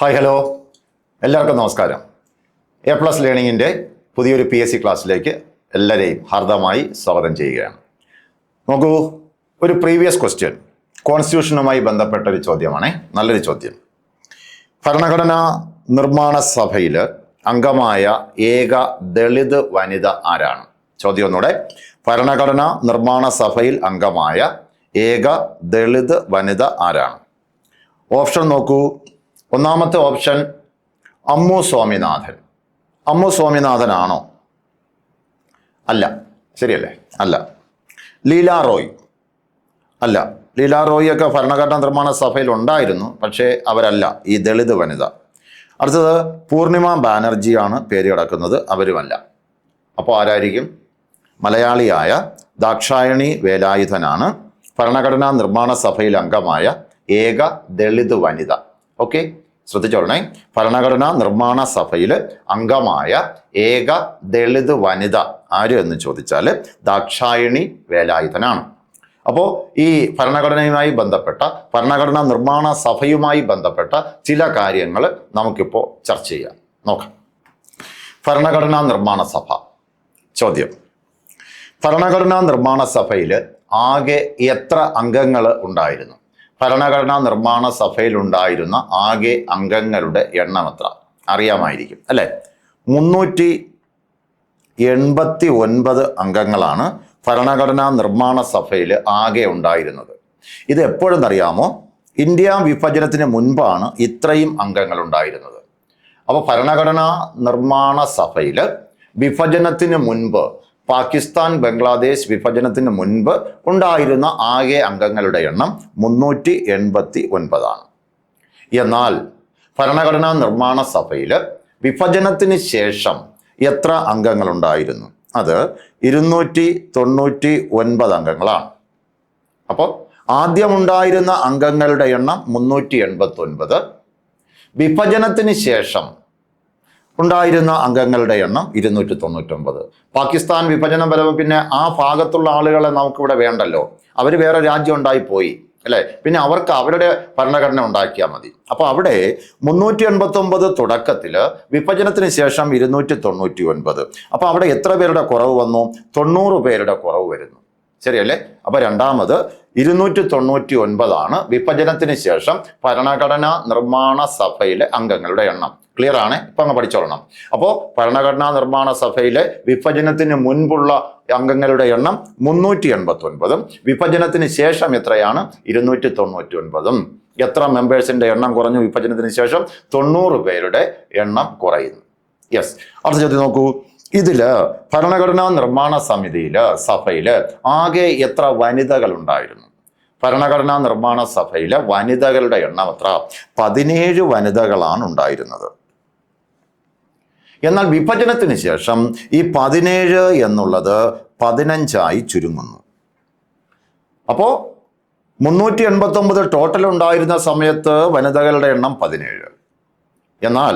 Hi hello എല്ലാവർക്കും നമസ്കാരം. A plus ലേണിങ്ങിന്റെ പുതിയൊരു പി എസ് സി ക്ലാസ്സിലേക്ക് എല്ലാവരെയും ഹാർദമായി സ്വാഗതം ചെയ്യുകയാണ്. നോക്കൂ ഒരു പ്രീവിയസ് ക്വസ്റ്റ്യൻ കോൺസ്റ്റിറ്റ്യൂഷനുമായി ബന്ധപ്പെട്ട ഒരു ചോദ്യമാണേ. നല്ലൊരു ചോദ്യം. ഭരണഘടനാ നിർമ്മാണ സഭയിൽ അംഗമായ ഏക ദളിത് വനിത ആരാണ്? ചോദ്യം ഒന്നുകൂടെ ഭരണഘടനാ നിർമ്മാണ സഭയിൽ അംഗമായ ഏക ദളിത് വനിത ആരാണ്? ഓപ്ഷൻ നോക്കൂ. ഒന്നാമത്തെ ഓപ്ഷൻ അമ്മു സ്വാമിനാഥൻ. അമ്മു സ്വാമിനാഥനാണോ? അല്ല. ശരിയല്ലേ? അല്ല. ലീല റോയ്. അല്ല. ലീല റോയിയൊക്കെ ഭരണഘടനാ നിർമ്മാണ സഭയിൽ ഉണ്ടായിരുന്നു പക്ഷേ അവരല്ല. ഈ ദളിത് വനിത. അടുത്തത് പൂർണിമ ബാനർജിയാണ് പേര് കിടക്കുന്നത്. അവരുമല്ല. അപ്പോൾ ആരായിരിക്കും? മലയാളിയായ ദാക്ഷായണി വേലായുധനാണ് ഭരണഘടനാ നിർമ്മാണ സഭയിൽ അംഗമായ ഏക ദളിത് വനിത. ഓക്കെ? ശ്രദ്ധിച്ചോളണേ. ഭരണഘടനാ നിർമ്മാണ സഭയിൽ അംഗമായ ഏക ദളിത് വനിത ആര് എന്ന് ചോദിച്ചാൽ ദാക്ഷായണി വേലായുധനാണ്. അപ്പോൾ ഈ ഭരണഘടനയുമായി ബന്ധപ്പെട്ട ഭരണഘടനാ നിർമ്മാണ സഭയുമായി ബന്ധപ്പെട്ട ചില കാര്യങ്ങൾ നമുക്കിപ്പോൾ ചർച്ച ചെയ്യാം. നോക്കാം. ഭരണഘടനാ നിർമ്മാണ സഭ. ചോദ്യം. ഭരണഘടനാ നിർമ്മാണ സഭയിൽ ആകെ എത്ര അംഗങ്ങൾ ഉണ്ടായിരുന്നു? ഭരണഘടനാ നിർമ്മാണ സഭയിലുണ്ടായിരുന്ന ആകെ അംഗങ്ങളുടെ എണ്ണം എത്ര? അറിയാമായിരിക്കും അല്ലേ? മുന്നൂറ്റി എൺപത്തി ഒൻപത് അംഗങ്ങളാണ് ഭരണഘടനാ നിർമ്മാണ സഭയിൽ ആകെ ഉണ്ടായിരുന്നത്. ഇത് എപ്പോഴും അറിയാമോ ഇന്ത്യ വിഭജനത്തിന് മുൻപാണ് ഇത്രയും അംഗങ്ങൾ ഉണ്ടായിരുന്നത്. അപ്പോൾ ഭരണഘടനാ നിർമ്മാണ സഭയിൽ വിഭജനത്തിന് മുൻപ് പാകിസ്ഥാൻ ബംഗ്ലാദേശ് വിഭജനത്തിന് മുൻപ് ഉണ്ടായിരുന്ന ആകെ അംഗങ്ങളുടെ എണ്ണം മുന്നൂറ്റി എൺപത്തി ഒൻപതാണ് എന്നാൽ ഭരണഘടനാ നിർമ്മാണ സഭയിൽ വിഭജനത്തിന് ശേഷം എത്ര അംഗങ്ങളുണ്ടായിരുന്നു? അത് ഇരുന്നൂറ്റി തൊണ്ണൂറ്റി ഒൻപത് അംഗങ്ങളാണ്. അപ്പോൾ ആദ്യമുണ്ടായിരുന്ന അംഗങ്ങളുടെ എണ്ണം മുന്നൂറ്റി എൺപത്തി ഒൻപത് വിഭജനത്തിന് ശേഷം ഉണ്ടായിരുന്ന അംഗങ്ങളുടെ എണ്ണം ഇരുന്നൂറ്റി തൊണ്ണൂറ്റൊമ്പത് പാകിസ്ഥാൻ വിഭജനം വരവ് പിന്നെ ആ ഭാഗത്തുള്ള ആളുകളെ നമുക്കിവിടെ വേണ്ടല്ലോ. അവർ വേറെ രാജ്യം ഉണ്ടായി പോയി അല്ലേ? പിന്നെ അവർക്ക് അവരുടെ ഭരണഘടന ഉണ്ടാക്കിയാൽ മതി. അപ്പോൾ അവിടെ മുന്നൂറ്റി എൺപത്തൊമ്പത് തുടക്കത്തിൽ വിഭജനത്തിന് ശേഷം ഇരുന്നൂറ്റി തൊണ്ണൂറ്റി ഒൻപത് അപ്പോൾ അവിടെ എത്ര പേരുടെ കുറവ് വന്നു? തൊണ്ണൂറ് പേരുടെ കുറവ് വരുന്നു. ശരിയല്ലേ? അപ്പോൾ രണ്ടാമത് ഇരുന്നൂറ്റി തൊണ്ണൂറ്റി ഒൻപതാണ് വിഭജനത്തിന് ശേഷം ഭരണഘടനാ നിർമ്മാണ സഭയിലെ അംഗങ്ങളുടെ എണ്ണം. ക്ലിയർ ആണ് ഇപ്പൊ അങ്ങ് പഠിച്ചോളണം. അപ്പോൾ ഭരണഘടനാ നിർമ്മാണ സഭയിലെ വിഭജനത്തിന് മുൻപുള്ള അംഗങ്ങളുടെ എണ്ണം മുന്നൂറ്റി എൺപത്തി ഒൻപതും വിഭജനത്തിന് ശേഷം എത്രയാണ്? ഇരുന്നൂറ്റി തൊണ്ണൂറ്റി ഒൻപതും എത്ര മെമ്പേഴ്സിന്റെ എണ്ണം കുറഞ്ഞു വിഭജനത്തിന് ശേഷം? തൊണ്ണൂറ് പേരുടെ എണ്ണം കുറയുന്നു. യെസ് അടുത്ത ചോദ്യം നോക്കൂ. ഇതിൽ ഭരണഘടനാ നിർമ്മാണ സമിതിയിൽ സഭയിൽ ആകെ എത്ര വനിതകൾ ഉണ്ടായിരുന്നു? ഭരണഘടനാ നിർമ്മാണ സഭയിലെ വനിതകളുടെ എണ്ണം എത്ര? പതിനേഴ് വനിതകളാണ് ഉണ്ടായിരുന്നത്. എന്നാൽ വിഭജനത്തിന് ശേഷം ഈ പതിനേഴ് എന്നുള്ളത് പതിനഞ്ചായി ചുരുങ്ങുന്നു. അപ്പോൾ മുന്നൂറ്റി എൺപത്തി ഒമ്പത് ടോട്ടൽ ഉണ്ടായിരുന്ന സമയത്ത് വനിതകളുടെ എണ്ണം പതിനേഴ്. എന്നാൽ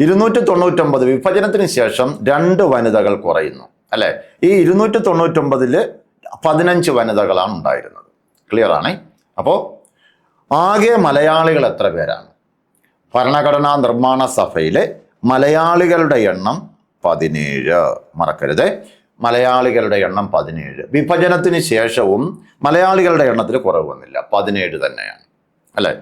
ഇരുന്നൂറ്റി തൊണ്ണൂറ്റൊമ്പത് വിഭജനത്തിന് ശേഷം രണ്ട് വനിതകൾ കുറയുന്നു. അല്ലേ? ഈ ഇരുന്നൂറ്റി തൊണ്ണൂറ്റൊമ്പതിൽ പതിനഞ്ച് വനിതകളാണ് ഉണ്ടായിരുന്നത്. ക്ലിയർ ആണേ? അപ്പോൾ ആകെ മലയാളികൾ എത്ര പേരാണ്? ഭരണഘടനാ നിർമ്മാണ സഭയിലെ മലയാളികളുടെ എണ്ണം പതിനേഴ്. മറക്കരുത്. മലയാളികളുടെ എണ്ണം പതിനേഴ്. വിഭജനത്തിന് ശേഷവും മലയാളികളുടെ എണ്ണത്തിൽ കുറവ് വന്നില്ല. പതിനേഴ് തന്നെയാണ്. അല്ലേ?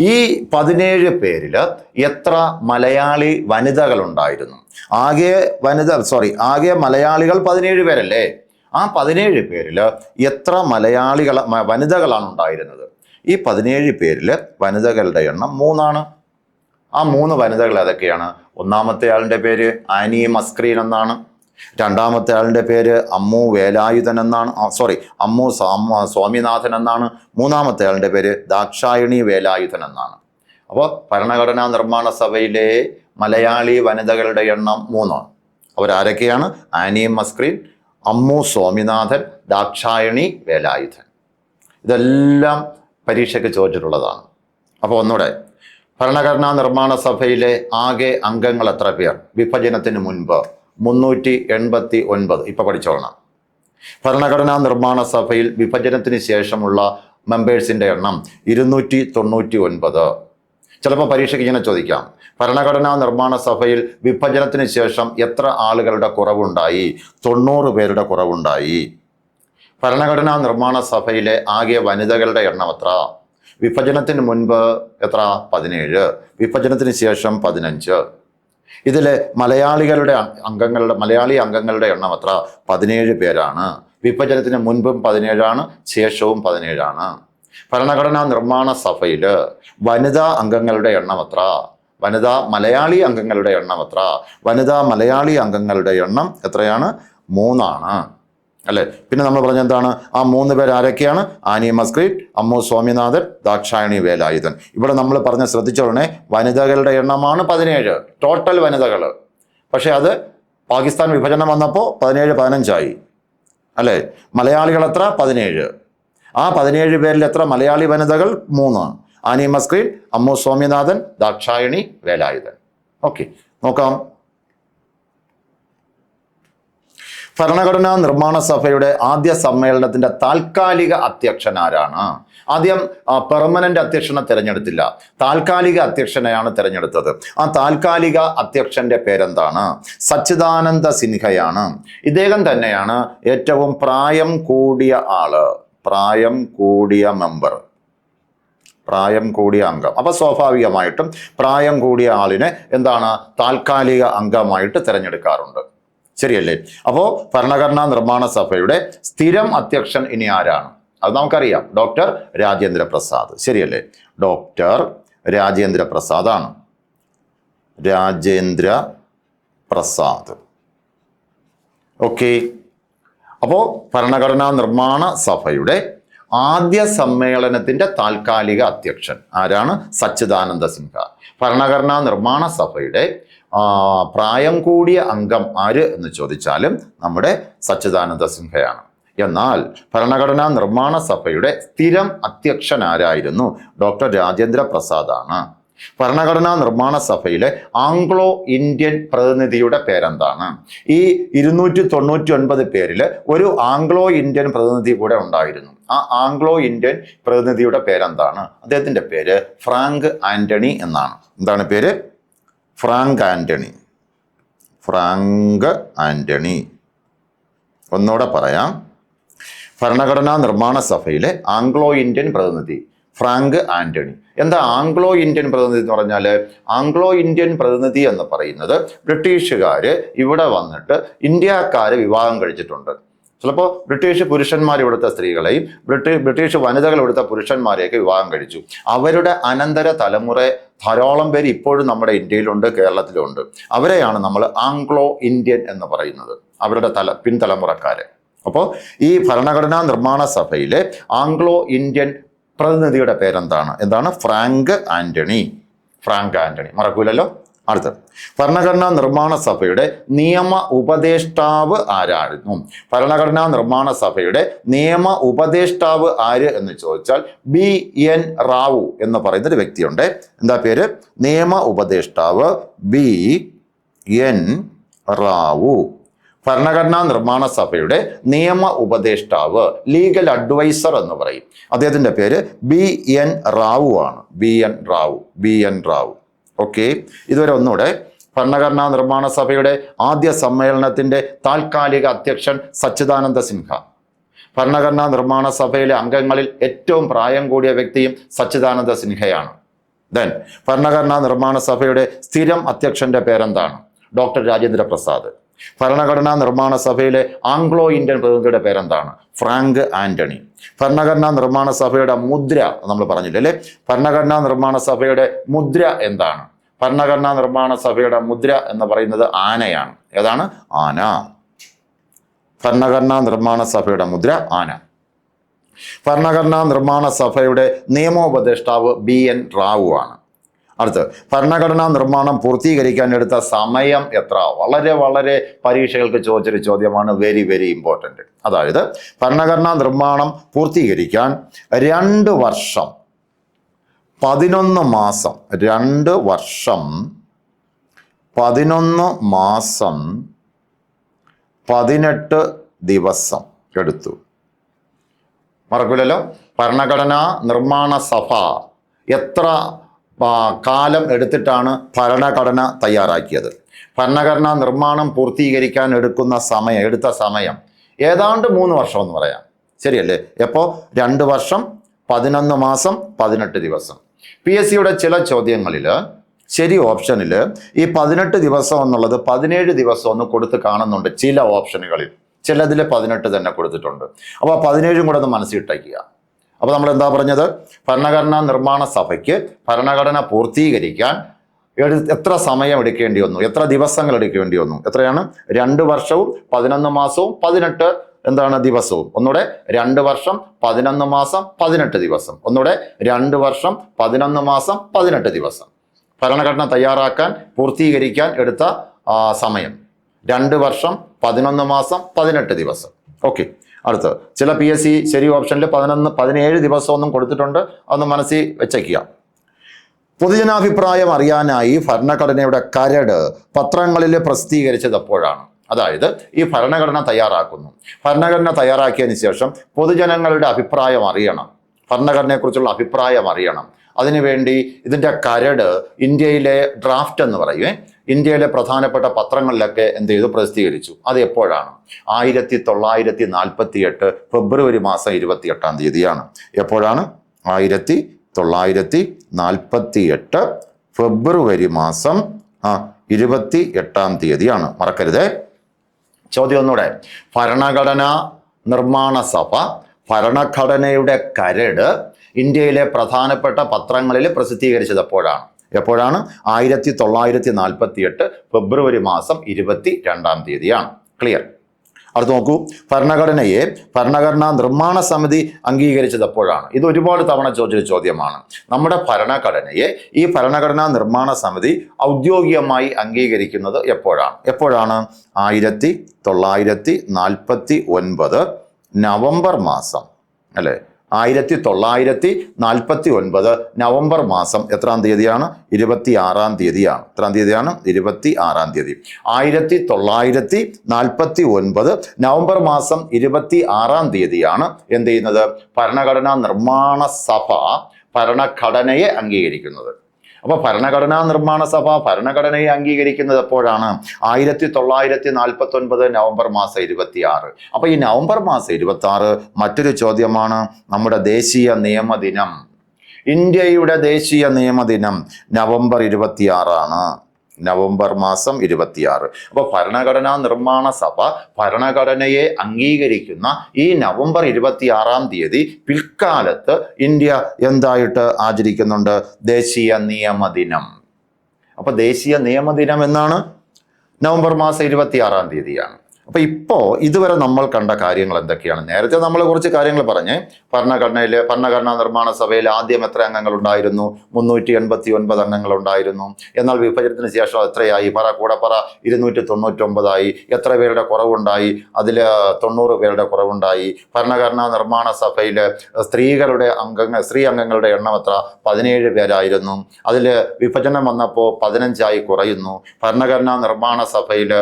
ഈ പതിനേഴ് പേരിൽ എത്ര മലയാളി വനിതകൾ ഉണ്ടായിരുന്നു ആകെ വനിത സോറി ആകെ മലയാളികൾ പതിനേഴ് പേരല്ലേ? ആ പതിനേഴ് പേരിൽ എത്ര മലയാളികൾ വനിതകളാണ് ഉണ്ടായിരുന്നത്? ഈ പതിനേഴ് പേരിൽ വനിതകളുടെ എണ്ണം മൂന്നാണ്. ആ മൂന്ന് വനിതകൾ ഏതൊക്കെയാണ്? ഒന്നാമത്തെ ആളിന്റെ പേര് ആനി മസ്ക്രീൻ എന്നാണ്. രണ്ടാമത്തെ ആളിന്റെ പേര് അമ്മു വേലായുധൻ എന്നാണ്. സോറി അമ്മു സ്വാമിനാഥൻ എന്നാണ്. മൂന്നാമത്തെ ആളിന്റെ പേര് ദാക്ഷായണി വേലായുധൻ എന്നാണ്. അപ്പോൾ ഭരണഘടനാ നിർമ്മാണ സഭയിലെ മലയാളി വനിതകളുടെ എണ്ണം മൂന്നാണ്. അവരാരൊക്കെയാണ് ആനി മസ്ക്രീൻ അമ്മു സ്വാമിനാഥൻ ദാക്ഷായണി വേലായുധൻ. ഇതെല്ലാം പരീക്ഷയ്ക്ക് ചോദിച്ചിട്ടുള്ളതാണ്. അപ്പോൾ ഒന്നുകൂടെ ഭരണഘടനാ നിർമ്മാണ സഭയിലെ ആകെ അംഗങ്ങൾ എത്ര പേർ? വിഭജനത്തിന് മുൻപ് മുന്നൂറ്റി എൺപത്തി ഒൻപത്. ഇപ്പൊ പഠിച്ചോളണം. ഭരണഘടനാ നിർമ്മാണ സഭയിൽ വിഭജനത്തിന് ശേഷമുള്ള മെമ്പേഴ്സിന്റെ എണ്ണം ഇരുന്നൂറ്റി തൊണ്ണൂറ്റി ഒൻപത്. ചിലപ്പോൾ പരീക്ഷയ്ക്ക് ഇങ്ങനെ ചോദിക്കാം. ഭരണഘടനാ നിർമ്മാണ സഭയിൽ വിഭജനത്തിന് ശേഷം എത്ര ആളുകളുടെ കുറവുണ്ടായി? തൊണ്ണൂറ് പേരുടെ കുറവുണ്ടായി. ഭരണഘടനാ നിർമ്മാണ സഭയിലെ ആകെ വനിതകളുടെ എണ്ണം എത്ര? വിഭജനത്തിന് മുൻപ് എത്ര? പതിനേഴ്. വിഭജനത്തിന് ശേഷം പതിനഞ്ച്. ഇതിൽ മലയാളികളുടെ അംഗങ്ങളുടെ മലയാളി അംഗങ്ങളുടെ എണ്ണം എത്ര? പതിനേഴ് പേരാണ്. വിഭജനത്തിന് മുൻപും പതിനേഴാണ് ശേഷവും പതിനേഴാണ്. ഭരണഘടനാ നിർമ്മാണ സഭയിൽ വനിതാ അംഗങ്ങളുടെ എണ്ണം എത്ര? വനിതാ മലയാളി അംഗങ്ങളുടെ എണ്ണം എത്ര? വനിതാ മലയാളി അംഗങ്ങളുടെ എണ്ണം എത്രയാണ്? മൂന്നാണ്. അല്ലെ? പിന്നെ നമ്മൾ പറഞ്ഞ എന്താണ്? ആ മൂന്ന് പേർ ആരൊക്കെയാണ്? ആനി മസ്ക്രീറ്റ് അമ്മു സ്വാമിനാഥൻ ദാക്ഷായണി വേലായുധൻ. ഇവിടെ നമ്മൾ പറഞ്ഞ ശ്രദ്ധിച്ചോളണേ വനിതകളുടെ എണ്ണമാണ് പതിനേഴ്. ടോട്ടൽ വനിതകൾ. പക്ഷെ അത് പാകിസ്ഥാൻ വിഭജനം വന്നപ്പോൾ പതിനേഴ് പതിനഞ്ചായി. അല്ലേ? മലയാളികൾ എത്ര? പതിനേഴ്. ആ പതിനേഴ് പേരിൽ എത്ര മലയാളി വനിതകൾ? മൂന്ന്. ആനി മസ്ക്രീൻ അമ്മു സ്വാമിനാഥൻ ദാക്ഷായണി വേലായുധൻ. ഓക്കെ നോക്കാം. ഭരണഘടനാ നിർമ്മാണ സഭയുടെ ആദ്യ സമ്മേളനത്തിന്റെ താൽക്കാലിക അധ്യക്ഷൻ ആരാണ്? ആദ്യം പെർമനന്റ് അധ്യക്ഷനെ തിരഞ്ഞെടുത്തില്ല. താൽക്കാലിക അധ്യക്ഷനെയാണ് തിരഞ്ഞെടുത്തത്. ആ താൽക്കാലിക അധ്യക്ഷന്റെ പേരെന്താണ്? സച്ചിദാനന്ദ സിൻഹയാണ്. ഇദ്ദേഹം തന്നെയാണ് ഏറ്റവും പ്രായം കൂടിയ ആൾ. പ്രായം കൂടിയ മെമ്പർ. പ്രായം കൂടിയ അംഗം. അപ്പൊ സ്വാഭാവികമായിട്ടും പ്രായം കൂടിയ ആളിനെ എന്താണ്? താൽക്കാലിക അംഗമായിട്ട് തിരഞ്ഞെടുക്കാറുണ്ട്. ശരിയല്ലേ? അപ്പോൾ ഭരണഘടനാ നിർമ്മാണ സഭയുടെ സ്ഥിരം അധ്യക്ഷൻ ഇനി ആരാണ്? അത് നമുക്കറിയാം. ഡോക്ടർ രാജേന്ദ്ര പ്രസാദ് ശരിയല്ലേ? ഡോക്ടർ രാജേന്ദ്ര പ്രസാദ് ആണ് രാജേന്ദ്ര പ്രസാദ് ഓക്കെ. അപ്പോൾ ഭരണഘടനാ നിർമ്മാണ സഭയുടെ ആദ്യ സമ്മേളനത്തിന്റെ താൽക്കാലിക അധ്യക്ഷൻ ആരാണ്? സച്ചിദാനന്ദ സിൻഹ. ഭരണഘടനാ നിർമ്മാണ സഭയുടെ പ്രായം കൂടിയ അംഗം ആര് എന്ന് ചോദിച്ചാലും നമ്മുടെ സച്ചിദാനന്ദ സിൻഹയാണ് എന്നാൽ ഭരണഘടനാ നിർമ്മാണ സഭയുടെ സ്ഥിരം അധ്യക്ഷൻ ആരായിരുന്നു? ഡോക്ടർ രാജേന്ദ്ര പ്രസാദാണ്. ഭരണഘടനാ നിർമ്മാണ സഭയിലെ ആംഗ്ലോ ഇന്ത്യൻ പ്രതിനിധിയുടെ പേരെന്താണ്? ഈ ഇരുന്നൂറ്റി തൊണ്ണൂറ്റി ഒൻപത് പേരിൽ ഒരു ആംഗ്ലോ ഇന്ത്യൻ പ്രതിനിധി കൂടെ ഉണ്ടായിരുന്നു. ആ ആംഗ്ലോ ഇന്ത്യൻ പ്രതിനിധിയുടെ പേരെന്താണ്? അദ്ദേഹത്തിന്റെ പേര് ഫ്രാങ്ക് ആന്റണി എന്നാണ്. എന്താണ് പേര്? ഫ്രാങ്ക് ആന്റണി ഫ്രാങ്ക് ആന്റണി ഒന്നുകൂടെ പറയാം. ഭരണഘടനാ നിർമ്മാണ സഭയിലെ ആംഗ്ലോ ഇന്ത്യൻ പ്രതിനിധി ഫ്രാങ്ക് ആന്റണി എന്താ ആംഗ്ലോ ഇന്ത്യൻ പ്രതിനിധി എന്ന് പറഞ്ഞാൽ ആംഗ്ലോ ഇന്ത്യൻ പ്രതിനിധി എന്ന് പറയുന്നത് ബ്രിട്ടീഷുകാർ ഇവിടെ വന്നിട്ട് ഇന്ത്യക്കാരെ വിവാഹം കഴിച്ചിട്ടുണ്ട്. ചിലപ്പോൾ ബ്രിട്ടീഷ് പുരുഷന്മാർ ഇവിടുത്തെ സ്ത്രീകളെയും ബ്രിട്ടീഷ് ബ്രിട്ടീഷ് വനിതകൾ ഇവിടുത്തെ പുരുഷന്മാരെയൊക്കെ വിവാഹം കഴിച്ചു. അവരുടെ അനന്തര തലമുറ ധാരാളം പേര് ഇപ്പോഴും നമ്മുടെ ഇന്ത്യയിലുണ്ട് കേരളത്തിലുണ്ട്. അവരെയാണ് നമ്മൾ ആംഗ്ലോ ഇന്ത്യൻ എന്ന് പറയുന്നത് അവരുടെ തല പിൻതലമുറക്കാരെ. അപ്പോൾ ഈ ഭരണഘടനാ നിർമ്മാണ സഭയിലെ ആംഗ്ലോ ഇന്ത്യൻ പ്രതിനിധിയുടെ പേരെന്താണ്? എന്താണ്? Frank Anthony. Frank Anthony. മറക്കൂലല്ലോ? അടുത്ത ഭരണഘടനാ നിർമ്മാണ സഭയുടെ നിയമ ഉപദേഷ്ടാവ് ആരായിരുന്നു? ഭരണഘടനാ നിർമ്മാണ സഭയുടെ നിയമ ഉപദേഷ്ടാവ് ആര് എന്ന് ചോദിച്ചാൽ ബി എൻ റാവു എന്ന് പറയുന്ന ഒരു വ്യക്തിയുണ്ട്. എന്താ പേര്? നിയമ ഉപദേഷ്ടാവ് ബി എൻ റാവു. ഭരണഘടനാ നിർമ്മാണ സഭയുടെ നിയമ ഉപദേഷ്ടാവ് ലീഗൽ അഡ്വൈസർ എന്ന് പറയും. അദ്ദേഹത്തിന്റെ പേര് ബി എൻ റാവു ആണ്. B N Rau B N Rau. Okay. ഇതുവരെ ഒന്നുകൂടെ ഭരണഘടനാ നിർമ്മാണ സഭയുടെ ആദ്യ സമ്മേളനത്തിന്റെ താൽക്കാലിക അധ്യക്ഷൻ സച്ചിദാനന്ദ സിൻഹ. ഭരണഘടനാ നിർമ്മാണ സഭയിലെ അംഗങ്ങളിൽ ഏറ്റവും പ്രായം കൂടിയ വ്യക്തിയും സച്ചിദാനന്ദ സിൻഹയാണ്. ദെൻ ഭരണഘടനാ നിർമ്മാണ സഭയുടെ സ്ഥിരം അധ്യക്ഷന്റെ പേരെന്താണ്? ഡോക്ടർ രാജേന്ദ്ര പ്രസാദ് ഭരണഘടനാ നിർമ്മാണ സഭയിലെ ആംഗ്ലോ ഇന്ത്യൻ പ്രതിനിധിയുടെ പേരെന്താണ്? Frank Anthony. ഭരണഘടനാ നിർമ്മാണ സഭയുടെ മുദ്ര നമ്മൾ പറഞ്ഞില്ലേ അല്ലേ? ഭരണഘടനാ നിർമ്മാണ സഭയുടെ മുദ്ര എന്താണ്? ഭരണഘടനാ നിർമ്മാണ സഭയുടെ മുദ്ര എന്ന് പറയുന്നത് ആനയാണ്. ഏതാണ്? ആന. ഭരണഘടനാ നിർമ്മാണ സഭയുടെ മുദ്ര ആന. ഭരണഘടനാ നിർമ്മാണ സഭയുടെ നിയമോപദേഷ്ടാവ് ബി എൻ റാവു ആണ് അടുത്ത് ഭരണഘടനാ നിർമ്മാണം പൂർത്തീകരിക്കാൻ എടുത്ത സമയം എത്ര? വളരെ വളരെ പരീക്ഷകൾക്ക് ചോദിച്ചൊരു ചോദ്യമാണ് വെരി വെരി ഇമ്പോർട്ടന്റ് അതായത് ഭരണഘടനാ നിർമ്മാണം പൂർത്തീകരിക്കാൻ രണ്ട് വർഷം പതിനൊന്ന് മാസം രണ്ട് വർഷം പതിനൊന്ന് മാസം പതിനെട്ട് ദിവസം എടുത്തു. മറക്കില്ലല്ലോ ഭരണഘടനാ നിർമ്മാണ സഭ എത്ര കാലം എടുത്തിട്ടാണ് ഭരണഘടന തയ്യാറാക്കിയത്. ഭരണഘടനാ നിർമ്മാണം പൂർത്തീകരിക്കാൻ എടുക്കുന്ന സമയം എടുത്ത സമയം ഏതാണ്ട് മൂന്ന് വർഷം എന്ന് പറയാം. ശരിയല്ലേ? എപ്പോൾ രണ്ട് വർഷം പതിനൊന്ന് മാസം പതിനെട്ട് ദിവസം. പി എസ് സിയുടെ ചില ചോദ്യങ്ങളിൽ ശരി ഓപ്ഷനിൽ ഈ പതിനെട്ട് ദിവസം എന്നുള്ളത് പതിനേഴ് ദിവസം ഒന്ന് കൊടുത്ത് കാണുന്നുണ്ട് ചില ഓപ്ഷനുകളിൽ. ചിലതിൽ പതിനെട്ട് തന്നെ കൊടുത്തിട്ടുണ്ട്. അപ്പോൾ പതിനേഴും കൂടെ ഒന്ന് മനസ്സിട്ടയ്ക്കുക അപ്പോൾ നമ്മൾ എന്താ പറഞ്ഞത്? ഭരണഘടനാ നിർമ്മാണ സഭയ്ക്ക് ഭരണഘടന പൂർത്തീകരിക്കാൻ എത്ര സമയം എടുക്കേണ്ടി വന്നു? എത്ര ദിവസങ്ങൾ എടുക്കേണ്ടി വന്നു? എത്രയാണ്? രണ്ട് വർഷവും പതിനൊന്ന് മാസവും പതിനെട്ട് എന്താണ് ദിവസവും? ഒന്നുകൂടെ രണ്ട് വർഷം പതിനൊന്ന് മാസം പതിനെട്ട് ദിവസം. ഒന്നുകൂടെ രണ്ട് വർഷം പതിനൊന്ന് മാസം പതിനെട്ട് ദിവസം. ഭരണഘടന തയ്യാറാക്കാൻ പൂർത്തീകരിക്കാൻ എടുത്ത സമയം. രണ്ട് വർഷം പതിനൊന്ന് മാസം പതിനെട്ട് ദിവസം. ഓക്കെ. അടുത്ത് ചില പി എസ് സി ശരി ഓപ്ഷനിൽ പതിനൊന്ന് പതിനേഴ് ദിവസമൊന്നും കൊടുത്തിട്ടുണ്ട്. അതൊന്ന് മനസ്സിൽ വെച്ചേക്കുക. പൊതുജനാഭിപ്രായം അറിയാനായി ഭരണഘടനയുടെ കരട് പത്രങ്ങളിൽ പ്രസിദ്ധീകരിച്ചത് എപ്പോഴാണ് അതായത് ഈ ഭരണഘടന തയ്യാറാക്കുന്നു. ഭരണഘടന തയ്യാറാക്കിയതിന് ശേഷം പൊതുജനങ്ങളുടെ അഭിപ്രായം അറിയണം. ഭരണഘടനയെക്കുറിച്ചുള്ള അഭിപ്രായം അറിയണം. അതിനുവേണ്ടി ഇതിന്റെ കരട് ഇന്ത്യയിലെ ഡ്രാഫ്റ്റ് എന്ന് പറയുവേ ഇന്ത്യയിലെ പ്രധാനപ്പെട്ട പത്രങ്ങളിലൊക്കെ എന്ത് ചെയ്തു? പ്രസിദ്ധീകരിച്ചു. അത് എപ്പോഴാണ്? ആയിരത്തി തൊള്ളായിരത്തി നാൽപ്പത്തി എട്ട് ഫെബ്രുവരി മാസം ഇരുപത്തി എട്ടാം തീയതിയാണ്. എപ്പോഴാണ്? ആയിരത്തി തൊള്ളായിരത്തി നാൽപ്പത്തി എട്ട് ഫെബ്രുവരി മാസം ആ ഇരുപത്തി എട്ടാം തീയതിയാണ്. മറക്കരുതേ. ചോദ്യം ഒന്നുകൂടെ. ഭരണഘടനാ നിർമ്മാണ സഭ ഭരണഘടനയുടെ കരട് ഇന്ത്യയിലെ പ്രധാനപ്പെട്ട പത്രങ്ങളിൽ പ്രസിദ്ധീകരിച്ചത് എപ്പോഴാണ്? എപ്പോഴാണ് ആയിരത്തി തൊള്ളായിരത്തി നാൽപ്പത്തി എട്ട് ഫെബ്രുവരി മാസം ഇരുപത്തി രണ്ടാം തീയതിയാണ്. ക്ലിയർ അടുത്ത് നോക്കൂ. ഭരണഘടനയെ ഭരണഘടനാ നിർമ്മാണ സമിതി അംഗീകരിച്ചത് എപ്പോഴാണ് ഇത് ഒരുപാട് തവണ ചോദിച്ചൊരു ചോദ്യമാണ്. നമ്മുടെ ഭരണഘടനയെ ഈ ഭരണഘടനാ നിർമ്മാണ സമിതി ഔദ്യോഗികമായി അംഗീകരിക്കുന്നത് എപ്പോഴാണ്? എപ്പോഴാണ്? ആയിരത്തി തൊള്ളായിരത്തി നാൽപ്പത്തി ഒൻപത് നവംബർ മാസം അല്ലേ? ആയിരത്തി തൊള്ളായിരത്തി നാൽപ്പത്തി ഒൻപത് നവംബർ മാസം എത്രാം തീയതിയാണ്? ഇരുപത്തി ആറാം തീയതിയാണ്. എത്രാം തീയതിയാണ്? ഇരുപത്തി ആറാം തീയതി. ആയിരത്തി തൊള്ളായിരത്തി നാൽപ്പത്തി ഒൻപത് നവംബർ മാസം ഇരുപത്തി ആറാം തീയതിയാണ് എന്ത് ചെയ്യുന്നത്? ഭരണഘടനാ നിർമ്മാണ സഭ ഭരണഘടനയെ അംഗീകരിക്കുന്നത്. അപ്പോൾ ഭരണഘടനാ നിർമ്മാണ സഭ ഭരണഘടനയെ അംഗീകരിക്കുന്നത് എപ്പോഴാണ്? ആയിരത്തി തൊള്ളായിരത്തി നാൽപ്പത്തി ഒൻപത് നവംബർ മാസം ഇരുപത്തി ആറ് അപ്പോൾ ഈ നവംബർ മാസം ഇരുപത്തി ആറ് മറ്റൊരു ചോദ്യമാണ് നമ്മുടെ ദേശീയ നിയമദിനം ഇന്ത്യയുടെ ദേശീയ നിയമദിനം നവംബർ ഇരുപത്തിയാറാണ്. നവംബർ മാസം ഇരുപത്തിയാറ്. അപ്പോൾ ഭരണഘടനാ നിർമ്മാണ സഭ ഭരണഘടനയെ അംഗീകരിക്കുന്ന ഈ നവംബർ ഇരുപത്തിയാറാം തീയതി പിൽക്കാലത്ത് ഇന്ത്യ എന്തായിട്ട് ആചരിക്കുന്നുണ്ട്? ദേശീയ നിയമദിനം അപ്പൊ ദേശീയ നിയമദിനം എന്നാണ്? നവംബർ മാസം ഇരുപത്തിയാറാം തീയതിയാണ്. അപ്പൊ ഇപ്പോ ഇതുവരെ നമ്മൾ കണ്ട കാര്യങ്ങൾ എന്തൊക്കെയാണ്? നേരത്തെ നമ്മൾ കുറച്ച് കാര്യങ്ങൾ പറഞ്ഞ്. ഭരണഘടനയിൽ ഭരണഘടനാ നിർമ്മാണ സഭയിൽ ആദ്യം എത്ര അംഗങ്ങൾ ഉണ്ടായിരുന്നു? മുന്നൂറ്റി എൺപത്തി ഒൻപത് അംഗങ്ങൾ ഉണ്ടായിരുന്നു. എന്നാൽ വിഭജനത്തിന് ശേഷം എത്രയായി? പറ കൂടെ പറ. ഇരുന്നൂറ്റി തൊണ്ണൂറ്റൊമ്പതായി എത്ര പേരുടെ കുറവുണ്ടായി? അതിൽ തൊണ്ണൂറ് പേരുടെ കുറവുണ്ടായി. ഭരണഘടനാ നിർമ്മാണ സഭയിൽ സ്ത്രീകളുടെ അംഗങ്ങൾ സ്ത്രീ അംഗങ്ങളുടെ എണ്ണം എത്ര? പതിനേഴ് പേരായിരുന്നു. അതിൽ വിഭജനം വന്നപ്പോൾ പതിനഞ്ചായി കുറയുന്നു. ഭരണഘടനാ നിർമ്മാണ സഭയിൽ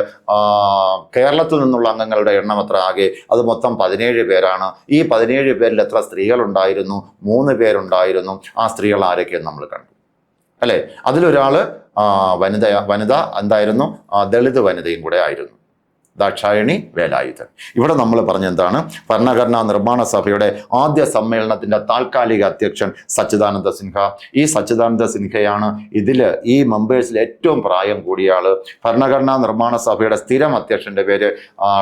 കേരളത്തിൽ നിന്നുള്ള അംഗങ്ങളുടെ എണ്ണം എത്ര? ആകെ അത് മൊത്തം പതിനേഴ് പേരാണ്. ഈ പതിനേഴ് പേരിൽ എത്ര സ്ത്രീകളുണ്ടായിരുന്നു? മൂന്ന് പേരുണ്ടായിരുന്നു. ആ സ്ത്രീകൾ ആരൊക്കെയെന്ന് നമ്മൾ കണ്ടു. അല്ലേ? അതിലൊരാൾ വനിത വനിത എന്തായിരുന്നു? ദളിത് വനിതയും കൂടെ ആയിരുന്നു. ദാക്ഷായണി വേലായുധൻ. ഇവിടെ നമ്മൾ പറഞ്ഞെന്താണ്? ഭരണഘടനാ നിർമ്മാണ സഭയുടെ ആദ്യ സമ്മേളനത്തിന്റെ താൽക്കാലിക അധ്യക്ഷൻ സച്ചിദാനന്ദ സിൻഹ. ഈ സച്ചിദാനന്ദ സിൻഹയാണ് ഇതിൽ ഈ മെമ്പേഴ്സിൽ ഏറ്റവും പ്രായം കൂടിയ ആൾ ഭരണഘടനാ നിർമ്മാണ സഭയുടെ സ്ഥിരം അധ്യക്ഷന്റെ പേര്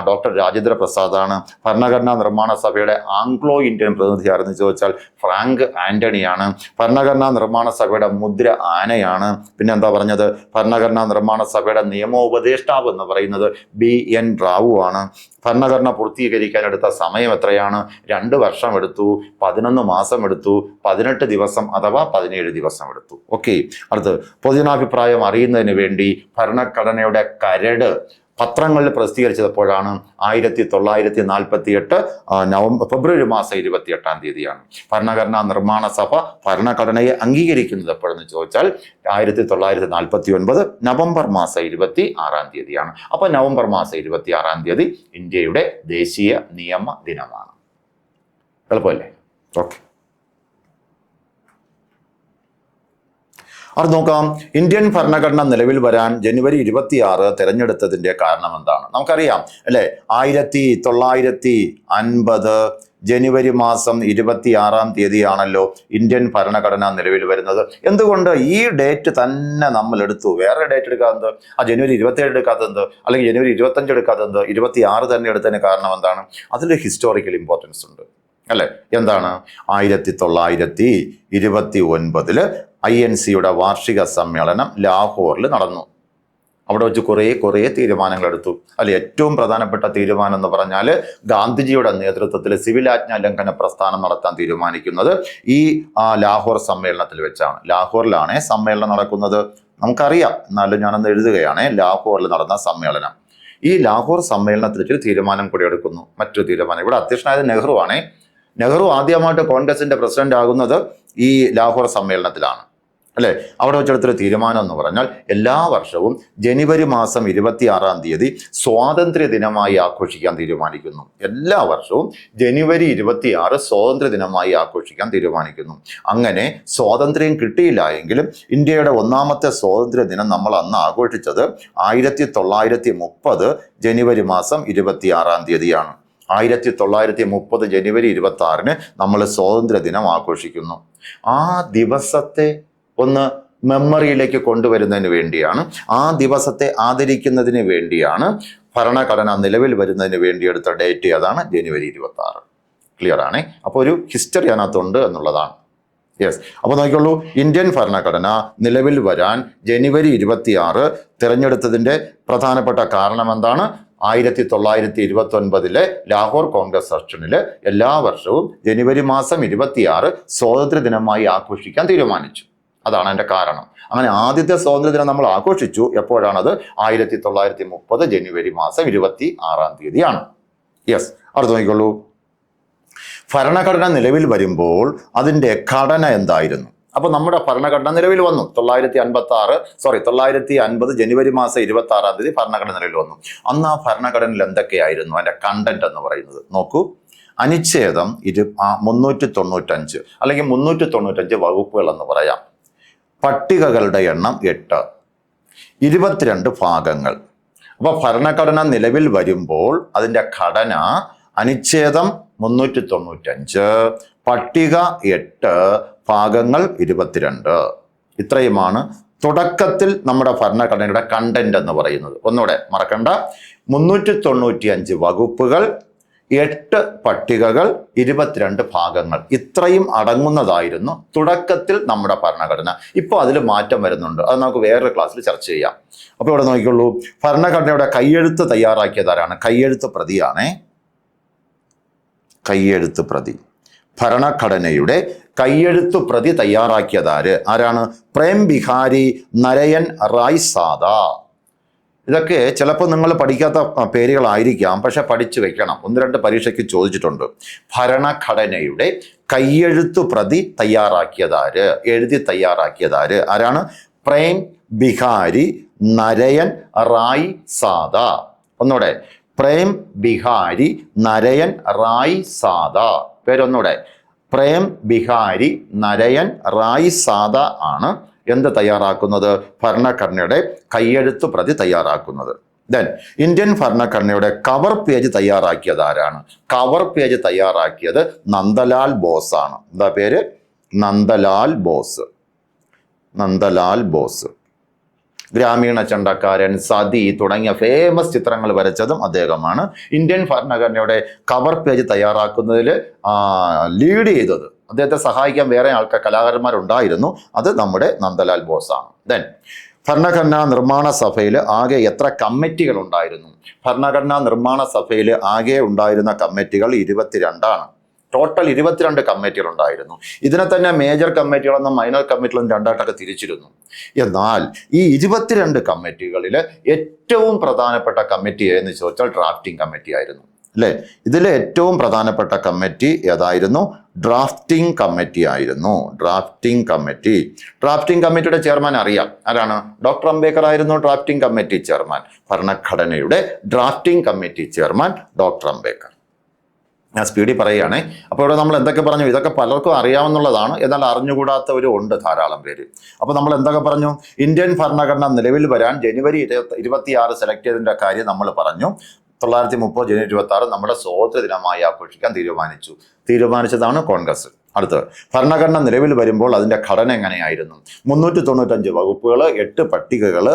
ഡോക്ടർ രാജേന്ദ്ര പ്രസാദാണ്. ഭരണഘടനാ നിർമ്മാണ സഭയുടെ ആംഗ്ലോ ഇന്ത്യൻ പ്രതിനിധി ആരെന്ന് ചോദിച്ചാൽ ഫ്രാങ്ക് ആന്റണിയാണ് ഭരണഘടനാ നിർമ്മാണ സഭയുടെ മുദ്ര ആനയാണ്. പിന്നെ എന്താ പറഞ്ഞത്? ഭരണഘടനാ നിർമ്മാണ സഭയുടെ നിയമോപദേഷ്ടാവ് എന്ന് പറയുന്നത് ബി. എൻ. റാവു ആണ്. ഭരണഘടന പൂർത്തീകരിക്കാൻ എടുത്ത സമയം എത്രയാണ്? രണ്ട് വർഷം എടുത്തു പതിനൊന്ന് മാസം എടുത്തു പതിനെട്ട് ദിവസം അഥവാ പതിനേഴ് ദിവസം എടുത്തു. ഓക്കെ അടുത്ത് പൊതുജനാഭിപ്രായം അറിയുന്നതിന് വേണ്ടി ഭരണഘടനയുടെ കരട് പത്രങ്ങളിൽ പ്രസിദ്ധീകരിച്ചപ്പോഴാണ് ആയിരത്തി തൊള്ളായിരത്തി നാൽപ്പത്തി എട്ട് നവംബർ ഫെബ്രുവരി മാസം ഇരുപത്തി എട്ടാം തീയതിയാണ്. ഭരണഘടനാ നിർമ്മാണ സഭ ഭരണഘടനയെ അംഗീകരിക്കുന്നത് എപ്പോഴെന്ന് ചോദിച്ചാൽ ആയിരത്തി തൊള്ളായിരത്തി നാൽപ്പത്തി ഒൻപത് നവംബർ മാസം ഇരുപത്തി ആറാം തീയതിയാണ്. അപ്പോൾ നവംബർ മാസം ഇരുപത്തി ആറാം തീയതി ഇന്ത്യയുടെ ദേശീയ നിയമ ദിനമാണ്. എളുപ്പമല്ലേ? ഓക്കെ. അത് നോക്കാം. ഇന്ത്യൻ ഭരണഘടന നിലവിൽ വരാൻ ജനുവരി ഇരുപത്തിയാറ് തിരഞ്ഞെടുത്തതിന്റെ കാരണം എന്താണ്? നമുക്കറിയാം അല്ലേ? ആയിരത്തി തൊള്ളായിരത്തി അൻപത് ജനുവരി മാസം ഇരുപത്തിയാറാം തീയതിയാണല്ലോ ഇന്ത്യൻ ഭരണഘടന നിലവിൽ വരുന്നത്. എന്തുകൊണ്ട് ഈ ഡേറ്റ് തന്നെ നമ്മൾ എടുത്തു? വേറെ ഡേറ്റ് എടുക്കാത്തത് ആ ജനുവരി ഇരുപത്തിയേഴ് എടുക്കാത്തത് അല്ലെങ്കിൽ ജനുവരി ഇരുപത്തഞ്ച് എടുക്കാത്തത് ഇരുപത്തിയാറ് തന്നെ എടുത്തതിന് കാരണം എന്താണ്? അതിൽ ഹിസ്റ്റോറിക്കൽ ഇമ്പോർട്ടൻസ് ഉണ്ട്. അല്ലേ? എന്താണ്? ആയിരത്തി തൊള്ളായിരത്തി ഇരുപത്തി ഒൻപതിൽ ഐ എൻ സിയുടെ വാർഷിക സമ്മേളനം ലാഹോറിൽ നടന്നു. അവിടെ വെച്ച് കുറേ കുറേ തീരുമാനങ്ങൾ എടുത്തു അതിൽ ഏറ്റവും പ്രധാനപ്പെട്ട തീരുമാനം എന്ന് പറഞ്ഞാൽ ഗാന്ധിജിയുടെ നേതൃത്വത്തിൽ സിവിൽ ആജ്ഞാ ലംഘന പ്രസ്ഥാനം നടത്താൻ തീരുമാനിക്കുന്നത് ഈ ലാഹോർ സമ്മേളനത്തിൽ വെച്ചാണ്. ലാഹോറിലാണ് സമ്മേളനം നടക്കുന്നത്. നമുക്കറിയാം. എന്നാലും ഞാനൊന്ന് എഴുതുകയാണ്. ലാഹോറിൽ നടന്ന സമ്മേളനം. ഈ ലാഹോർ സമ്മേളനത്തിൽ വെച്ചൊരു തീരുമാനം കൂടി എടുക്കുന്നു. മറ്റൊരു തീരുമാനം. ഇവിടെ അധ്യക്ഷനായത് നെഹ്റു ആണേ നെഹ്റു ആദ്യമായിട്ട് കോൺഗ്രസിന്റെ പ്രസിഡന്റ് ആകുന്നത് ഈ ലാഹോർ സമ്മേളനത്തിലാണ്. അല്ലെ? അവിടെ വെച്ചെടുത്തൊരു തീരുമാനം എന്ന് പറഞ്ഞാൽ എല്ലാ വർഷവും ജനുവരി മാസം ഇരുപത്തിയാറാം തീയതി സ്വാതന്ത്ര്യ ദിനമായി ആഘോഷിക്കാൻ തീരുമാനിക്കുന്നു. എല്ലാ വർഷവും ജനുവരി ഇരുപത്തിയാറ് സ്വാതന്ത്ര്യ ദിനമായി ആഘോഷിക്കാൻ തീരുമാനിക്കുന്നു. അങ്ങനെ സ്വാതന്ത്ര്യം കിട്ടിയില്ല എങ്കിലും ഇന്ത്യയുടെ ഒന്നാമത്തെ സ്വാതന്ത്ര്യ ദിനം നമ്മൾ അന്ന് ആഘോഷിച്ചത് ആയിരത്തി തൊള്ളായിരത്തി മുപ്പത് ജനുവരി മാസം ഇരുപത്തിയാറാം തീയതിയാണ്. ആയിരത്തി തൊള്ളായിരത്തി മുപ്പത് ജനുവരി ഇരുപത്തി ആറിന് നമ്മൾ സ്വാതന്ത്ര്യ ദിനം ആഘോഷിക്കുന്നു. ആ ദിവസത്തെ ഒന്ന് മെമ്മറിയിലേക്ക് കൊണ്ടുവരുന്നതിന് വേണ്ടിയാണ്. ആ ദിവസത്തെ ആദരിക്കുന്നതിന് വേണ്ടിയാണ്. ഭരണഘടന നിലവിൽ വരുന്നതിന് വേണ്ടി എടുത്ത ഡേറ്റ് അതാണ് ജനുവരി ഇരുപത്തി ആറ് ക്ലിയർ ആണേ? അപ്പോൾ ഒരു ഹിസ്റ്ററി അതിനകത്തുണ്ട് എന്നുള്ളതാണ്. യെസ് അപ്പോൾ നോക്കിക്കോളൂ. ഇന്ത്യൻ ഭരണഘടന നിലവിൽ വരാൻ ജനുവരി ഇരുപത്തിയാറ് തിരഞ്ഞെടുത്തതിന്റെ പ്രധാനപ്പെട്ട കാരണം എന്താണ്? ആയിരത്തി തൊള്ളായിരത്തി ഇരുപത്തി ഒൻപതിലെ ലാഹോർ കോൺഗ്രസ് സെഷനിൽ എല്ലാ വർഷവും ജനുവരി മാസം ഇരുപത്തിയാറ് സ്വാതന്ത്ര്യ ദിനമായി ആഘോഷിക്കാൻ തീരുമാനിച്ചു. അതാണ് അതിന്റെ കാരണം. അങ്ങനെ ആദ്യത്തെ സ്വാതന്ത്ര്യ ദിനം നമ്മൾ ആഘോഷിച്ചു. എപ്പോഴാണത്? ആയിരത്തി തൊള്ളായിരത്തി മുപ്പത് ജനുവരി മാസം ഇരുപത്തി ആറാം തീയതിയാണ്. യെസ് അടുത്ത് നോക്കിക്കോളൂ. ഭരണഘടന നിലവിൽ വരുമ്പോൾ അതിന്റെ ഘടന എന്തായിരുന്നു? അപ്പൊ നമ്മുടെ ഭരണഘടന നിലവിൽ വന്നു. തൊള്ളായിരത്തി അൻപത്തി ആറ് സോറി തൊള്ളായിരത്തി അൻപത് ജനുവരി മാസം ഇരുപത്തി ആറാം തീയതി ഭരണഘടന നിലവിൽ വന്നു. അന്ന് ആ ഭരണഘടനയിൽ എന്തൊക്കെയായിരുന്നു? അതിന്റെ കണ്ടന്റ് എന്ന് പറയുന്നത്. നോക്കൂ. അനുച്ഛേദം ഇരു മുന്നൂറ്റി തൊണ്ണൂറ്റഞ്ച് അല്ലെങ്കിൽ മുന്നൂറ്റി തൊണ്ണൂറ്റഞ്ച് വകുപ്പുകൾ എന്ന് പറയാം. പട്ടികകളുടെ എണ്ണം എട്ട്. ഇരുപത്തിരണ്ട് ഭാഗങ്ങൾ. അപ്പോൾ ഭരണഘടന നിലവിൽ വരുമ്പോൾ അതിന്റെ ഘടന അനുച്ഛേദം മുന്നൂറ്റി തൊണ്ണൂറ്റഞ്ച് പട്ടിക എട്ട് ഭാഗങ്ങൾ ഇരുപത്തിരണ്ട്. ഇത്രയുമാണ് തുടക്കത്തിൽ നമ്മുടെ ഭരണഘടനയുടെ കണ്ടന്റ് എന്ന് പറയുന്നത്. ഒന്നുകൂടെ മറക്കണ്ട. മുന്നൂറ്റി തൊണ്ണൂറ്റി അഞ്ച് വകുപ്പുകൾ എട്ട് പട്ടികകൾ ഇരുപത്തിരണ്ട് ഭാഗങ്ങൾ. ഇത്രയും അടങ്ങുന്നതായിരുന്നു തുടക്കത്തിൽ നമ്മുടെ ഭരണഘടന. ഇപ്പോൾ അതിൽ മാറ്റം വരുന്നുണ്ട്. അത് നമുക്ക് വേറൊരു ക്ലാസ്സിൽ ചർച്ച ചെയ്യാം. അപ്പോൾ ഇവിടെ നോക്കിക്കോളൂ. ഭരണഘടനയുടെ കയ്യെഴുത്ത് തയ്യാറാക്കിയതാരാണ്? കയ്യെഴുത്ത് പ്രതിയാണേ. കയ്യെഴുത്ത് പ്രതി. ഭരണഘടനയുടെ കയ്യെഴുത്തു പ്രതി തയ്യാറാക്കിയതാര് ആരാണ്? പ്രേം ബിഹാരി നരയൻ റായ് സാദ ഇതൊക്കെ ചിലപ്പോൾ നിങ്ങൾ പഠിക്കാത്ത പേരുകളായിരിക്കാം. പക്ഷെ പഠിച്ചു വെക്കണം. ഒന്ന് രണ്ട് പരീക്ഷയ്ക്ക് ചോദിച്ചിട്ടുണ്ട്. ഭരണഘടനയുടെ കയ്യെഴുത്തു പ്രതി തയ്യാറാക്കിയതാര്? എഴുതി തയ്യാറാക്കിയതാര്? ആരാണ്? പ്രേം ബിഹാരി നരയൻ റായ് സാദ. ഒന്നുകൂടെ പ്രേം ബിഹാരി നരയൻ റായ് സാദ. പേരൊന്നുകൂടെ പ്രേം ബിഹാരി നരയൻ റായ് സാദ ആണ്. എന്ത് തയ്യാറാക്കുന്നത്? ഭരണഘടനയുടെ കയ്യെഴുത്ത് പ്രതി തയ്യാറാക്കുന്നത്. ദെൻ ഇന്ത്യൻ ഭരണഘടനയുടെ കവർ പേജ് തയ്യാറാക്കിയത് ആരാണ്? കവർ പേജ് തയ്യാറാക്കിയത് നന്ദലാൽ ബോസ് ആണ്. എന്താ പേര്? നന്ദലാൽ ബോസ്. നന്ദലാൽ ബോസ്. ഗ്രാമീണ ചണ്ടക്കാരൻ സതി തുടങ്ങിയ ഫേമസ് ചിത്രങ്ങൾ വരച്ചതും അദ്ദേഹമാണ്. ഇന്ത്യൻ ഭരണഘടനയുടെ കവർ പേജ് തയ്യാറാക്കുന്നതിൽ ലീഡ് ചെയ്തത്. അദ്ദേഹത്തെ സഹായിക്കാൻ വേറെ ആൾക്കാർ കലാകാരന്മാരുണ്ടായിരുന്നു. അത് നമ്മുടെ നന്ദലാൽ ബോസാണ്. ദെൻ ഭരണഘടനാ നിർമ്മാണ സഭയിൽ ആകെ എത്ര കമ്മിറ്റികൾ ഉണ്ടായിരുന്നു? ഭരണഘടനാ നിർമ്മാണ സഭയിൽ ആകെ ഉണ്ടായിരുന്ന കമ്മിറ്റികൾ ഇരുപത്തിരണ്ടാണ്. ടോട്ടൽ ഇരുപത്തിരണ്ട് കമ്മിറ്റികൾ ഉണ്ടായിരുന്നു. ഇതിനെ തന്നെ മേജർ കമ്മിറ്റികളെന്നും മൈനർ കമ്മിറ്റികളും രണ്ടായിട്ടൊക്കെ തിരിച്ചിരുന്നു. എന്നാൽ ഈ ഇരുപത്തിരണ്ട് കമ്മിറ്റികളിൽ ഏറ്റവും പ്രധാനപ്പെട്ട കമ്മിറ്റി എന്ന് ചോദിച്ചാൽ ഡ്രാഫ്റ്റിംഗ് കമ്മിറ്റി ആയിരുന്നു അല്ലേ? ഇതിൽ ഏറ്റവും പ്രധാനപ്പെട്ട കമ്മിറ്റി ഏതായിരുന്നു? ഡ്രാഫ്റ്റിംഗ് കമ്മിറ്റി ആയിരുന്നു. Drafting committee. ഡ്രാഫ്റ്റിംഗ് കമ്മിറ്റിയുടെ ചെയർമാൻ അറിയാം. ആരാണ്? ഡോക്ടർ അംബേദ്കർ ആയിരുന്നു ഡ്രാഫ്റ്റിംഗ് കമ്മിറ്റി ചെയർമാൻ. ഭരണഘടനയുടെ drafting committee chairman doctor Ambedkar. ഞാൻ സ്പീഡിൽ പറയുകയാണേ. അപ്പോൾ ഇവിടെ നമ്മൾ എന്തൊക്കെ പറഞ്ഞു? ഇതൊക്കെ പലർക്കും അറിയാവുന്നതാണ് എന്നാൽ അറിഞ്ഞുകൂടാത്തവരും ഉണ്ട് ധാരാളം പേര്. അപ്പോൾ നമ്മൾ എന്തൊക്കെ പറഞ്ഞു? ഇന്ത്യൻ ഭരണഘടന നിലവിൽ വരാൻ ജനുവരി ഇരുപത്തി ഇരുപത്തിയാറ് സെലക്ട് ചെയ്തതിന്റെ കാര്യം നമ്മൾ പറഞ്ഞു. തൊള്ളായിരത്തി മുപ്പത് ജനുവരി ഇരുപത്തി ആറ് നമ്മുടെ സ്വാതന്ത്ര്യ ദിനമായി ആഘോഷിക്കാൻ തീരുമാനിച്ചു. തീരുമാനിച്ചതാണ് കോൺഗ്രസ്. അടുത്തത് ഭരണഘടന നിലവിൽ വരുമ്പോൾ അതിന്റെ ഘടന എങ്ങനെയായിരുന്നു? മുന്നൂറ്റി തൊണ്ണൂറ്റഞ്ച് വകുപ്പുകൾ എട്ട് പട്ടികകൾ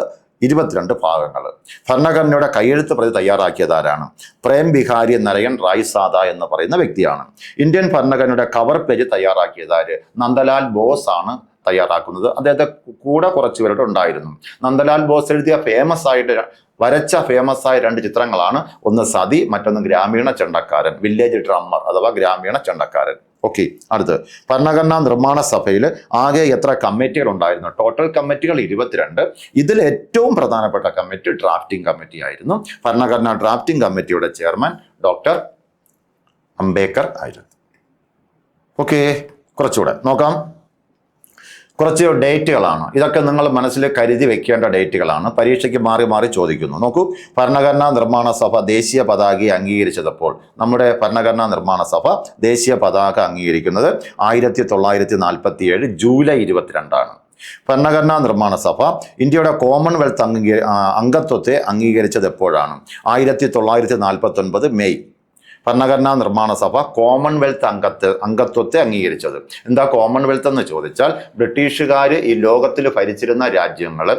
ഇരുപത്തിരണ്ട് ഭാഗങ്ങൾ. ഭരണഘടനയുടെ കയ്യെഴുത്ത് പ്രതി തയ്യാറാക്കിയത് ആരാണ്? പ്രേം ബിഹാരി നരയൻ റായ് സാദ എന്ന് പറയുന്ന വ്യക്തിയാണ്. ഇന്ത്യൻ ഭരണഘടനയുടെ കവർ പേജ് തയ്യാറാക്കിയത് ആര്? നന്ദലാൽ ബോസ് ആണ് തയ്യാറാക്കുന്നത്. അദ്ദേഹത്തെ കൂടെ കുറച്ച് പേരുടെ ഉണ്ടായിരുന്നു. നന്ദലാൽ ബോസ് എഴുതിയ ഫേമസ് ആയിട്ട് വരച്ച ഫേമസ് ആയ രണ്ട് ചിത്രങ്ങളാണ്. ഒന്ന് സതി മറ്റൊന്ന് ഗ്രാമീണ ചെണ്ടക്കാരൻ. വില്ലേജ് ഡ്രമ്മർ അഥവാ ഗ്രാമീണ ചെണ്ടക്കാരൻ. ഓക്കെ അടുത്ത്. ഭരണഘടനാ നിർമ്മാണ സഭയിൽ ആകെ എത്ര കമ്മിറ്റികൾ ഉണ്ടായിരുന്നു ടോട്ടൽ കമ്മിറ്റികൾ ഇരുപത്തിരണ്ട്. ഇതിൽ ഏറ്റവും പ്രധാനപ്പെട്ട കമ്മിറ്റി ഡ്രാഫ്റ്റിംഗ് കമ്മിറ്റി ആയിരുന്നു. ഭരണഘടനാ ഡ്രാഫ്റ്റിംഗ് കമ്മിറ്റിയുടെ ചെയർമാൻ ഡോക്ടർ അംബേദ്കർ ആയിരുന്നു. ഓക്കെ കുറച്ചുകൂടെ. നോക്കാം. കുറച്ച് ഡേറ്റുകളാണ്. ഇതൊക്കെ നിങ്ങൾ മനസ്സിൽ കരുതി വെക്കേണ്ട ഡേറ്റുകളാണ്. പരീക്ഷയ്ക്ക് മാറി മാറി ചോദിക്കുന്നു. നോക്കൂ ഭരണഘടനാ നിർമ്മാണ സഭ ദേശീയ പതാക അംഗീകരിച്ചതപ്പോൾ നമ്മുടെ ഭരണഘടനാ നിർമ്മാണ സഭ ദേശീയ പതാക അംഗീകരിക്കുന്നത് ആയിരത്തി തൊള്ളായിരത്തി നാൽപ്പത്തി ഏഴ് ജൂലൈ ഇരുപത്തിരണ്ടാണ്. ഭരണഘടനാ നിർമ്മാണ സഭ ഇന്ത്യയുടെ കോമൺവെൽത്ത് അംഗീകരി അംഗത്വത്തെ അംഗീകരിച്ചത് എപ്പോഴാണ്? ആയിരത്തി തൊള്ളായിരത്തി നാൽപ്പത്തി ഒൻപത് മെയ്. ഭരണഘടനാ നിർമ്മാണ സഭ കോമൺവെൽത്ത് അംഗത്ത് അംഗത്വത്തെ അംഗീകരിച്ചത്. എന്താ കോമൺവെൽത്ത് എന്ന് ചോദിച്ചാൽ ബ്രിട്ടീഷുകാർ ഈ ലോകത്തിൽ ഭരിച്ചിരുന്ന രാജ്യങ്ങൾ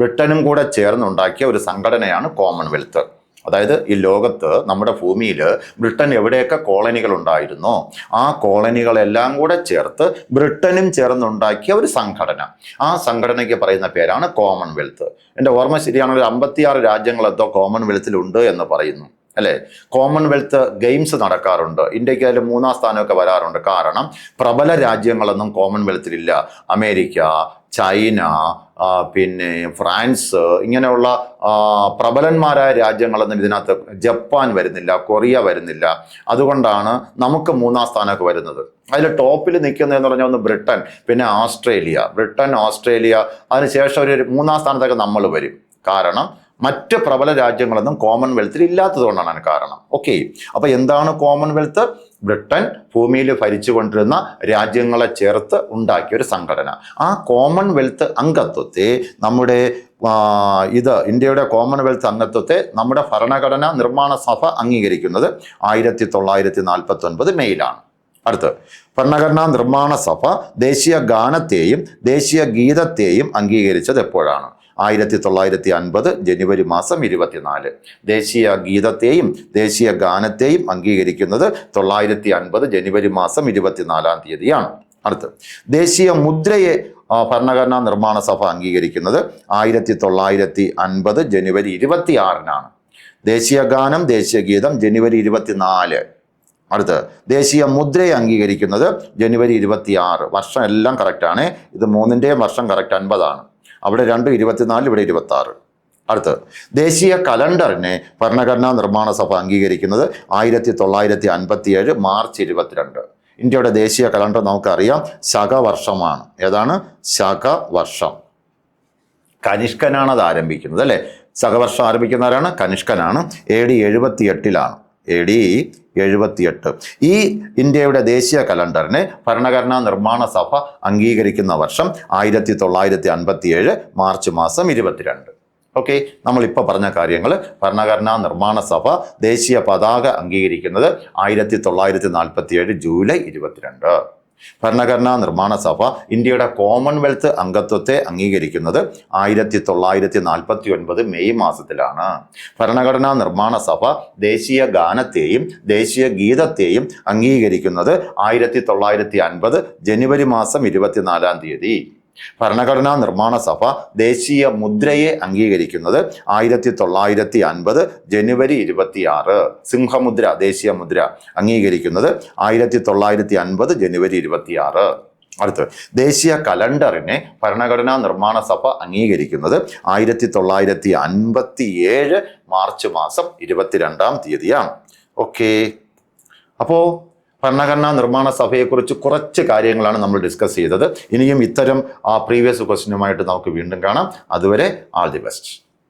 ബ്രിട്ടനും കൂടെ ചേർന്നുണ്ടാക്കിയ ഒരു സംഘടനയാണ് കോമൺവെൽത്ത് അതായത് ഈ ലോകത്ത് നമ്മുടെ ഭൂമിയിൽ ബ്രിട്ടൻ എവിടെയൊക്കെ കോളനികൾ ഉണ്ടായിരുന്നോ ആ കോളനികളെല്ലാം കൂടെ ചേർത്ത് ബ്രിട്ടനും ചേർന്നുണ്ടാക്കിയ ഒരു സംഘടന. ആ സംഘടനയ്ക്ക് പറയുന്ന പേരാണ് കോമൺവെൽത്ത് എന്റെ ഓർമ്മ ശരിയാണെങ്കിൽ അമ്പത്തിയാറ് രാജ്യങ്ങളെന്തോ കോമൺവെൽത്തിലുണ്ട് എന്ന് പറയുന്നു. അല്ലേ? കോമൺവെൽത്ത് ഗെയിംസ് നടക്കാറുണ്ട്. ഇന്ത്യയ്ക്ക് അതിൽ മൂന്നാം സ്ഥാനമൊക്കെ വരാറുണ്ട്. കാരണം പ്രബല രാജ്യങ്ങളൊന്നും കോമൺവെൽത്തിലില്ല അമേരിക്ക ചൈന പിന്നെ ഫ്രാൻസ് ഇങ്ങനെയുള്ള പ്രബലന്മാരായ രാജ്യങ്ങളൊന്നും ഇതിനകത്ത് ജപ്പാൻ വരുന്നില്ല കൊറിയ വരുന്നില്ല. അതുകൊണ്ടാണ് നമുക്ക് മൂന്നാം സ്ഥാനമൊക്കെ വരുന്നത്. അതിൽ ടോപ്പിൽ നിൽക്കുന്നതെന്ന് പറഞ്ഞാൽ ഒന്ന് ബ്രിട്ടൻ പിന്നെ ഓസ്ട്രേലിയ ബ്രിട്ടൻ ഓസ്ട്രേലിയ അതിനുശേഷം ഒരു മൂന്നാം സ്ഥാനത്തൊക്കെ നമ്മൾ വരും. കാരണം മറ്റ് പ്രബല രാജ്യങ്ങളൊന്നും കോമൺവെൽത്തിൽ ഇല്ലാത്തതുകൊണ്ടാണ് കാരണം. ഓക്കെ അപ്പൊ എന്താണ് കോമൺവെൽത്ത് ബ്രിട്ടൻ ഭൂമിയിൽ ഭരിച്ചുകൊണ്ടിരുന്ന രാജ്യങ്ങളെ ചേർത്ത് ഉണ്ടാക്കിയ ഒരു സംഘടന. ആ കോമൺവെൽത്ത് അംഗത്വത്തെ നമ്മുടെ ഇത് ഇന്ത്യയുടെ കോമൺവെൽത്ത് അംഗത്വത്തെ നമ്മുടെ ഭരണഘടന നിർമ്മാണ സഭ അംഗീകരിക്കുന്നത് ആയിരത്തി തൊള്ളായിരത്തി നാൽപ്പത്തി ഒൻപത് മെയ്യിലാണ് അടുത്ത്. ഭരണഘടനാ നിർമ്മാണ സഭ ദേശീയ ഗാനത്തെയും ദേശീയ ഗീതത്തെയും അംഗീകരിച്ചത് എപ്പോഴാണ്? ആയിരത്തി തൊള്ളായിരത്തി അൻപത് ജനുവരി മാസം ഇരുപത്തിനാല്. ദേശീയ ഗീതത്തെയും ദേശീയ ഗാനത്തെയും അംഗീകരിക്കുന്നത് തൊള്ളായിരത്തി അൻപത് ജനുവരി മാസം ഇരുപത്തിനാലാം തീയതിയാണ്. അടുത്ത്. ദേശീയ മുദ്രയെ ഭരണഘടനാ നിർമ്മാണ സഭ അംഗീകരിക്കുന്നത് ആയിരത്തി തൊള്ളായിരത്തി അൻപത് ജനുവരി ഇരുപത്തി ആറിനാണ് ദേശീയ ഗാനം ദേശീയ ഗീതം ജനുവരി ഇരുപത്തിനാല്. അടുത്ത്. ദേശീയ മുദ്രയെ അംഗീകരിക്കുന്നത് ജനുവരി ഇരുപത്തി ആറ് വർഷം എല്ലാം കറക്റ്റാണ് ഇത് മൂന്നിന്റെയും വർഷം കറക്റ്റ് അൻപതാണ്. അവിടെ രണ്ട് ഇരുപത്തിനാല് ഇവിടെ ഇരുപത്തി ആറ് അടുത്ത് ദേശീയ കലണ്ടറിനെ ഭരണഘടനാ നിർമ്മാണ സഭ അംഗീകരിക്കുന്നത് ആയിരത്തി തൊള്ളായിരത്തി അൻപത്തി ഏഴ് മാർച്ച് ഇരുപത്തിരണ്ട്. ഇന്ത്യയുടെ ദേശീയ കലണ്ടർ നമുക്കറിയാം ശകവർഷമാണ്. ഏതാണ്? ശകവർഷം. കനിഷ്കനാണ് അത് ആരംഭിക്കുന്നത് അല്ലേ? ശകവർഷം ആരംഭിക്കുന്നവരാണ്? കനിഷ്കനാണ്. എ എഴുപത്തി എട്ടിലാണ് എ ഡി എഴുപത്തിയെട്ട്. ഈ ഇന്ത്യയുടെ ദേശീയ കലണ്ടറിനെ ഭരണഘടനാ നിർമ്മാണ സഭ അംഗീകരിക്കുന്ന വർഷം ആയിരത്തി തൊള്ളായിരത്തി അൻപത്തി ഏഴ് മാർച്ച് മാസം ഇരുപത്തിരണ്ട്. ഓക്കെ നമ്മളിപ്പോൾ പറഞ്ഞ കാര്യങ്ങൾ ഭരണഘടനാ നിർമ്മാണ സഭ ദേശീയ പതാക അംഗീകരിക്കുന്നത് ആയിരത്തി തൊള്ളായിരത്തി നാൽപ്പത്തി ഏഴ് ജൂലൈ ഇരുപത്തിരണ്ട്. ഭരണഘടനാ നിർമ്മാണ സഭ ഇന്ത്യയുടെ കോമൺവെൽത്ത് അംഗത്വത്തെ അംഗീകരിക്കുന്നത് ആയിരത്തി തൊള്ളായിരത്തി നാൽപ്പത്തി ഒൻപത് മെയ് മാസത്തിലാണ്. ഭരണഘടനാ നിർമ്മാണ സഭ ദേശീയ ഗാനത്തെയും ദേശീയ ഗീതത്തെയും അംഗീകരിക്കുന്നത് ആയിരത്തി തൊള്ളായിരത്തി അൻപത് ജനുവരി മാസം ഇരുപത്തിനാലാം തീയതി. ഭരണഘടനാ നിർമ്മാണ സഭ ദേശീയ മുദ്രയെ അംഗീകരിക്കുന്നത് ആയിരത്തി തൊള്ളായിരത്തി അൻപത് ജനുവരി ഇരുപത്തിയാറ്. സിംഹമുദ്ര ദേശീയ മുദ്ര അംഗീകരിക്കുന്നത് ആയിരത്തി തൊള്ളായിരത്തി അൻപത് ജനുവരി ഇരുപത്തിയാറ്. അടുത്ത് ദേശീയ കലണ്ടറിനെ ഭരണഘടനാ നിർമ്മാണ സഭ അംഗീകരിക്കുന്നത് ആയിരത്തി തൊള്ളായിരത്തി അൻപത്തി ഏഴ് മാർച്ച് മാസം ഇരുപത്തിരണ്ടാം തീയതിയാണ്. ഓക്കേ. അപ്പോൾ ഭരണഘടനാ നിർമ്മാണ സഭയെക്കുറിച്ച് കുറച്ച് കാര്യങ്ങളാണ് നമ്മൾ ഡിസ്കസ് ചെയ്തത്. ഇനിയും ഇത്തരം ആ പ്രീവിയസ് ക്വസ്റ്റിനുമായിട്ട് നമുക്ക് വീണ്ടും കാണാം. അതുവരെ ആൾ ദി ബെസ്റ്റ്